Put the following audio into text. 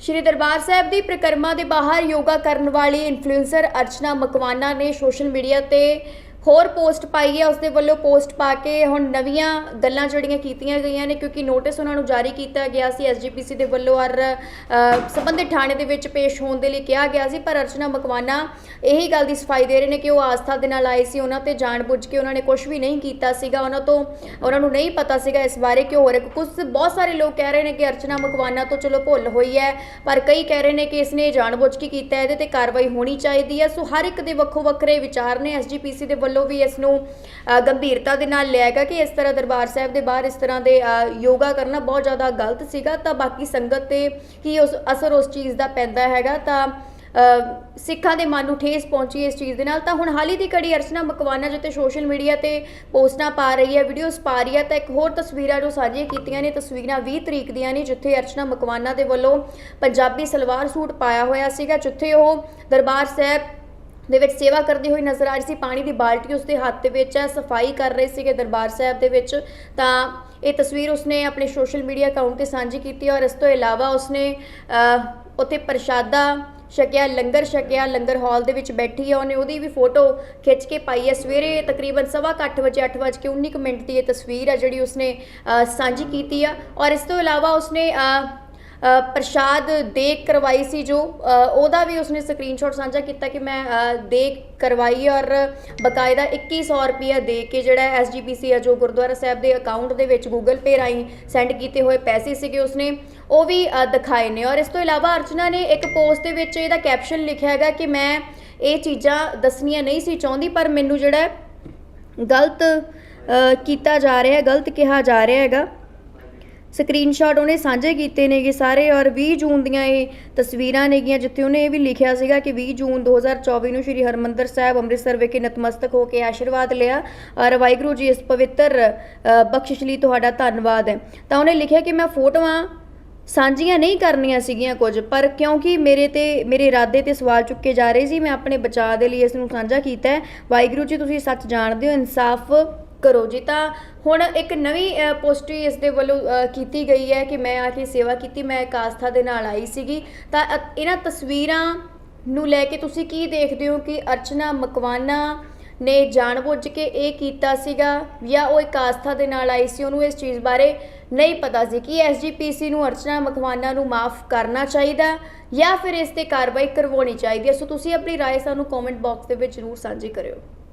ਸ਼੍ਰੀ ਦਰਬਾਰ ਸਾਹਿਬ ਦੀ ਪ੍ਰਕਰਮਾ ਦੇ ਬਾਹਰ ਯੋਗਾ ਕਰਨ ਵਾਲੀ ਇਨਫਲੂਐਂਸਰ ਅਰਚਨਾ ਮਕਵਾਨਾ ਨੇ ਸੋਸ਼ਲ ਮੀਡੀਆ ਤੇ ਹੋਰ ਪੋਸਟ ਪਾਈ ਹੈ ਉਸ ਦੇ ਵੱਲੋਂ ਪੋਸਟ ਪਾ ਕੇ ਹੁਣ ਨਵੀਆਂ ਗੱਲਾਂ ਜਿਹੜੀਆਂ ਕੀਤੀਆਂ ਗਈਆਂ ਨੇ, ਕਿਉਂਕਿ ਨੋਟਿਸ ਉਹਨਾਂ ਨੂੰ ਜਾਰੀ ਕੀਤਾ ਗਿਆ ਸੀ ਐਸਜੀਪੀਸੀ ਦੇ ਵੱਲੋਂ ਔਰ ਸੰਬੰਧਿਤ ਥਾਣੇ ਦੇ ਵਿੱਚ ਪੇਸ਼ ਹੋਣ ਦੇ ਲਈ ਕਿਹਾ ਗਿਆ ਸੀ, ਪਰ ਅਰਚਨਾ ਮਕਵਾਨਾ ਇਹੀ ਗੱਲ ਦੀ ਸਫ਼ਾਈ ਦੇ ਰਹੇ ਨੇ ਕਿ ਉਹ ਆਸਥਾ ਦੇ ਨਾਲ ਆਏ ਸੀ, ਉਹਨਾਂ ਤੇ ਜਾਣਬੁੱਝ ਕੇ ਉਹਨਾਂ ਨੇ ਕੁਝ ਵੀ ਨਹੀਂ ਕੀਤਾ ਸੀਗਾ, ਉਹਨਾਂ ਤੋਂ, ਉਹਨਾਂ ਨੂੰ ਨਹੀਂ ਪਤਾ ਸੀਗਾ ਇਸ ਬਾਰੇ ਕਿ ਹੋਰ ਕੁਝ ਬਹੁਤ ਸਾਰੇ ਲੋਕ ਕਹਿ ਰਹੇ ਨੇ ਕਿ ਅਰਚਨਾ ਮਕਵਾਨਾ ਤੋਂ ਚਲੋ ਭੁੱਲ ਹੋਈ ਹੈ, ਪਰ ਕਈ ਕਹਿ ਰਹੇ ਨੇ ਕਿ ਇਸ ਇਸਨੇ ਜਾਣਬੁੱਝ ਕੇ ਕੀਤਾ, ਇਹਦੇ ਤੇ ਕਾਰਵਾਈ ਹੋਣੀ ਚਾਹੀਦੀ ਹੈ, ਸੋ ਹਰ ਇੱਕ ਦੇ ਵੱਖੋ ਵੱਖਰੇ ਵਿਚਾਰ ਨੇ ਐਸਜੀਪੀਸੀ ਦੇ ਵੱਲੋਂ ਵੀ ਇਸ ਨੂੰ ਗੰਭੀਰਤਾ ਦੇ ਨਾਲ ਲਿਆ ਗਿਆ ਕਿ ਇਸ ਤਰ੍ਹਾਂ ਦਰਬਾਰ ਸਾਹਿਬ ਦੇ ਬਾਹਰ ਇਸ ਤਰ੍ਹਾਂ ਦੇ ਅ, ਯੋਗਾ ਕਰਨਾ ਬਹੁਤ ਜ਼ਿਆਦਾ ਗਲਤ ਸੀਗਾ। ਤਾਂ ਬਾਕੀ ਸੰਗਤ ਤੇ ਕੀ ਉਸ ਅਸਰ ਉਸ ਚੀਜ਼ ਦਾ ਪੈਂਦਾ ਹੈਗਾ? ਤਾਂ ਸਿੱਖਾਂ ਦੇ ਮਨ ਨੂੰ ਠੇਸ ਪਹੁੰਚੀ ਇਸ ਚੀਜ਼ ਦੇ ਨਾਲ। ਤਾਂ ਹੁਣ ਹਾਲ ਹੀ ਦੀ ਕੜੀ ਅਰਚਨਾ ਮਕਵਾਨਾ ਜਿੱਤੇ ਸੋਸ਼ਲ ਮੀਡੀਆ ਤੇ ਪੋਸਟਾਂ ਪਾ ਰਹੀ ਹੈ ਵੀਡੀਓਜ਼ ਪਾ ਰਹੀ ਹੈ ਤਾਂ ਇੱਕ ਹੋਰ ਤਸਵੀਰਾਂ ਜੋ ਸਾਂਝੀਆਂ ਕੀਤੀਆਂ ਨੇ ਤਸਵੀਰਾਂ 20 ਤਰੀਕ ਦੀਆਂ ਨੇ ਜਿੱਥੇ ਅਰਚਨਾ ਮਕਵਾਨਾ ਦੇ ਵੱਲੋਂ ਪੰਜਾਬੀ ਸਲਵਾਰ ਸੂਟ ਪਾਇਆ ਹੋਇਆ ਸੀਗਾ ਜਿੱਥੇ ਉਹ ਦਰਬਾਰ ਸਾਹਿਬ ਦੇ ਵਿੱਚ ਸੇਵਾ ਕਰਦੇ ਹੋਈ ਨਜ਼ਰ ਆ ਰਹੀ ਸੀ। ਪਾਣੀ ਦੀ ਬਾਲਟੀ ਉਸਦੇ ਹੱਥ ਦੇ ਵਿੱਚ ਹੈ, ਸਫ਼ਾਈ ਕਰ ਰਹੇ ਸੀਗੇ ਦਰਬਾਰ ਸਾਹਿਬ ਦੇ ਵਿੱਚ। ਤਾਂ ਇਹ ਤਸਵੀਰ ਉਸਨੇ ਆਪਣੇ ਸੋਸ਼ਲ ਮੀਡੀਆ ਅਕਾਊਂਟ ਤੇ ਸਾਂਝੀ ਕੀਤੀ ਔਰ ਇਸ ਤੋਂ ਇਲਾਵਾ ਉਸਨੇ ਉੱਥੇ ਪ੍ਰਸ਼ਾਦਾ ਛਕਿਆ, ਲੰਗਰ ਛਕਿਆ, ਲੰਗਰ ਹਾਲ ਦੇ ਵਿੱਚ ਬੈਠੀ ਆ ਉਹਨੇ ਉਹਦੀ ਵੀ ਫੋਟੋ ਖਿੱਚ ਕੇ ਪਾਈ ਹੈ। ਸਵੇਰੇ ਤਕਰੀਬਨ ਸਵਾ ਕੁ ਅੱਠ ਵਜੇ 8:19 ਮਿੰਟ ਦੀ ਇਹ ਤਸਵੀਰ ਹੈ ਜਿਹੜੀ ਉਸਨੇ ਸਾਂਝੀ ਕੀਤੀ ਆ। ਔਰ ਇਸ ਤੋਂ ਇਲਾਵਾ ਉਸਨੇ ਪ੍ਰਸ਼ਾਦ ਦੇਖ ਕਰਵਾਈ ਸੀ ਜੋ ਉਹਦਾ ਵੀ ਉਸਨੇ ਸਕਰੀਨਸ਼ਾਟ ਸਾਂਝਾ ਕੀਤਾ ਕਿ ਮੈਂ ਦੇਖ ਕਰਵਾਈ ਔਰ ਬਕਾਇਦਾ 2100 ਰੁਪਇਆ ਦੇ ਕੇ ਜਿਹੜਾ ਐਸਜੀਪੀਸੀ ਆ ਜੋ ਗੁਰਦੁਆਰਾ ਸਾਹਿਬ ਦੇ ਅਕਾਊਂਟ ਦੇ ਵਿੱਚ ਗੂਗਲ ਪੇ ਰਾਹੀਂ ਸੈਂਡ ਕੀਤੇ ਹੋਏ ਪੈਸੇ ਸੀਗੇ ਉਸਨੇ, ਉਹ ਵੀ ਦਿਖਾਏ ਨੇ। ਔਰ ਇਸ ਤੋਂ ਇਲਾਵਾ ਅਰਚਨਾ ਨੇ ਇੱਕ ਪੋਸਟ ਦੇ ਵਿੱਚ ਇਹਦਾ ਕੈਪਸ਼ਨ ਲਿਖਿਆ ਹੈਗਾ ਕਿ ਮੈਂ ਇਹ ਚੀਜ਼ਾਂ ਦੱਸਣੀਆਂ ਨਹੀਂ ਸੀ ਚਾਹੁੰਦੀ, ਪਰ ਮੈਨੂੰ ਜਿਹੜਾ ਗਲਤ ਕੀਤਾ ਜਾ ਰਿਹਾ ਹੈ ਗਲਤ ਕਿਹਾ ਜਾ ਰਿਹਾ ਹੈਗਾ। ਸਕਰੀਨਸ਼ਾਟ ਉਹਨੇ ਸਾਂਝੇ ਕੀਤੇ ਨੇਗੇ ਸਾਰੇ ਔਰ 20 ਜੂਨ ਦੀਆਂ ਇਹ ਤਸਵੀਰਾਂ ਨੇਗੀਆਂ, ਜਿੱਥੇ ਉਹਨੇ ਇਹ ਵੀ ਲਿਖਿਆ ਸੀਗਾ ਕਿ 20 ਜੂਨ 2024 ਨੂੰ ਸ਼੍ਰੀ ਹਰਮੰਦਰ ਸਾਹਿਬ ਅੰਮ੍ਰਿਤਸਰ ਵਿਖੇ ਨਤਮਸਤਕ ਹੋ ਕੇ ਆਸ਼ੀਰਵਾਦ ਲਿਆ ਔਰ ਵਾਹਿਗੁਰੂ ਜੀ ਇਸ ਪਵਿੱਤਰ ਬਖਸ਼ਿਸ਼ ਲਈ ਤੁਹਾਡਾ ਧੰਨਵਾਦ ਹੈ। ਤਾਂ ਉਹਨੇ ਲਿਖਿਆ ਕਿ ਮੈਂ ਫੋਟੋਆਂ ਸਾਂਝੀਆਂ ਨਹੀਂ ਕਰਨੀਆਂ ਸੀਗੀਆਂ ਕੁਝ, ਪਰ ਕਿਉਂਕਿ ਮੇਰੇ ਤੇ, ਮੇਰੇ ਇਰਾਦੇ ਤੇ ਸਵਾਲ ਚੁੱਕੇ ਜਾ ਰਹੇ ਸੀ, ਮੈਂ ਆਪਣੇ ਬਚਾਅ ਦੇ ਲਈ ਇਸ ਨੂੰ ਸਾਂਝਾ ਕੀਤਾ ਹੈ। ਵਾਹਿਗੁਰੂ ਜੀ, ਤੁਸੀਂ ਸੱਚ ਜਾਣਦੇ ਹੋ, ਇਨਸਾਫ ਕਰੋ ਜੀ ਤਾਂ ਹੁਣ ਇੱਕ ਨਵੀਂ ਅ, ਪੋਸਟਰੀ ਇਸ ਦੇ ਵੱਲੋਂ ਅ, ਕੀਤੀ ਗਈ ਹੈ ਕਿ ਮੈਂ ਆ ਕੇ ਸੇਵਾ ਕੀਤੀ ਮੈਂ ਇੱਕ ਆਸਥਾ ਦੇ ਨਾਲ ਆਈ ਸੀਗੀ ਤਾਂ ਅ- ਇਹਨਾਂ ਤਸਵੀਰਾਂ ਨੂੰ ਲੈ ਕੇ ਤੁਸੀਂ ਕੀ ਦੇਖਦੇ ਹੋ ਕਿ ਅਰਚਨਾ ਮਕਵਾਨਾ ਨੇ ਜਾਣਬੁੱਝ ਕੇ ਇਹ ਕੀਤਾ ਸੀਗਾ ਜਾਂ ਉਹ ਇੱਕ ਆਸਥਾ ਦੇ ਨਾਲ ਆਈ ਸੀ ਉਹਨੂੰ ਇਸ ਚੀਜ਼ ਬਾਰੇ ਨਹੀਂ ਪਤਾ ਸੀ ਕਿ ਐਸਜੀਪੀਸੀ ਨੂੰ ਅਰਚਨਾ ਮਕਵਾਨਾ ਨੂੰ ਮਾਫ ਕਰਨਾ ਚਾਹੀਦਾ ਜਾਂ ਫਿਰ ਇਸ ਤੇ ਕਾਰਵਾਈ ਕਰਵਾਉਣੀ ਚਾਹੀਦੀ ਹੈ ਸੋ ਤੁਸੀਂ ਆਪਣੀ رائے ਸਾਨੂੰ ਕਮੈਂਟ ਬਾਕਸ ਦੇ ਵਿੱਚ ਜ਼ਰੂਰ ਸਾਂਝੀ ਕਰਿਓ